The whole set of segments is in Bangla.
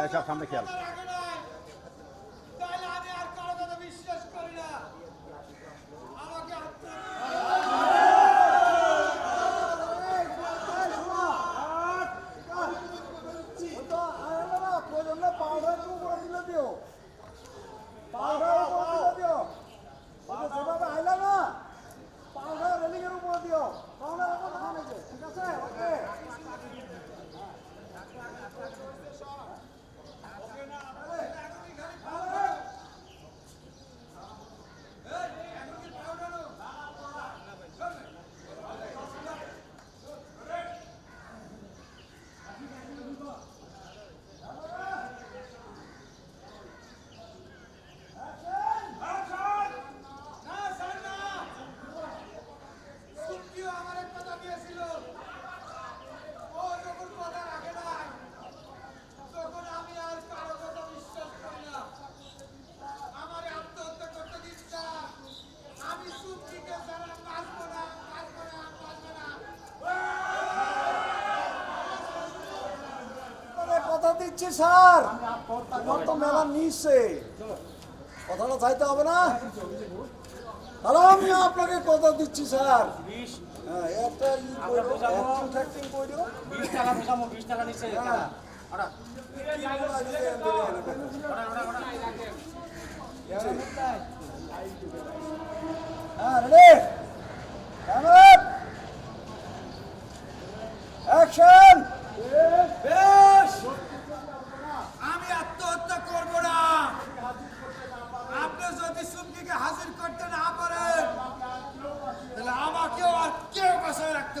এই সব সামনে খেয়াল। কথার আগে নয়। তাহলে আমি আর কারও কথা বিশ্বাস করি না আমাকে আত্মহত্যা না স্যার না সুপ্রিয় আমার এক কথা দিয়েছিল ও যখন কথা রাখে নাই তখন আমি আর কারও কথা বিশ্বাস করি না আমারে আত্মহত্যা করতে দিস না আমি সুপ্রিকে ছাড়া বাঁচবো না বাঁচবো না বাঁচবো না কথা দিচ্ছি স্যার। তোমার তো মেলা নিচ্ছে কথাটা চাইতে হবে না? তাহলে আমি আপনাকে কথা দিচ্ছি স্যার। হ্যাঁ একটা করো অ্যাক্টিং ফ্যাক্টিং করো বিশ টাকা পেছামো বিশ টাকা নিচ্ছে হ্যাঁ ওরা কি বলা যায় এর দিকে? হ্যাঁ রেডি ক্যামেরা অ্যাকশন বেশ আমি আত্মহত্যা করব না আপনি যদি সুপ্রিকে হাজির করতে না পারেন তাহলে আমাকেও আর কেউ বাসায় রাখতে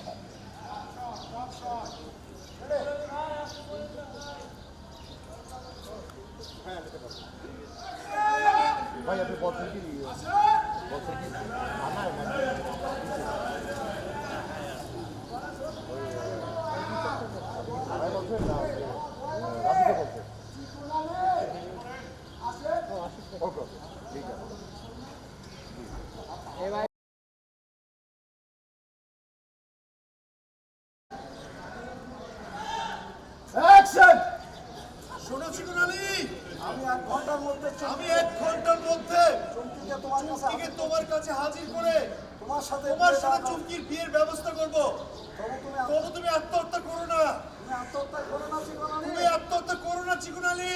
ভাই, আপনি বলছেন কি বলছেন কি আমার আড়াই বছর না রাবিকে বলছে ওকে ঠিক আছে অ্যাকশন শোনো চিকুনালি আমি এক ঘণ্টার মধ্যে আমি এক ঘণ্টার মধ্যে। চুমকিকে তোমার কাছে তোমার কাছে হাজির করে তোমার সাথে তোমার সাথে চুমকির বিয়ের ব্যবস্থা করব। তবু তুমি আত্মহত্যা করো না। তুমি আত্মহত্যা করো না চিকনালি তুমি আত্মহত্যা করো না চিকনালি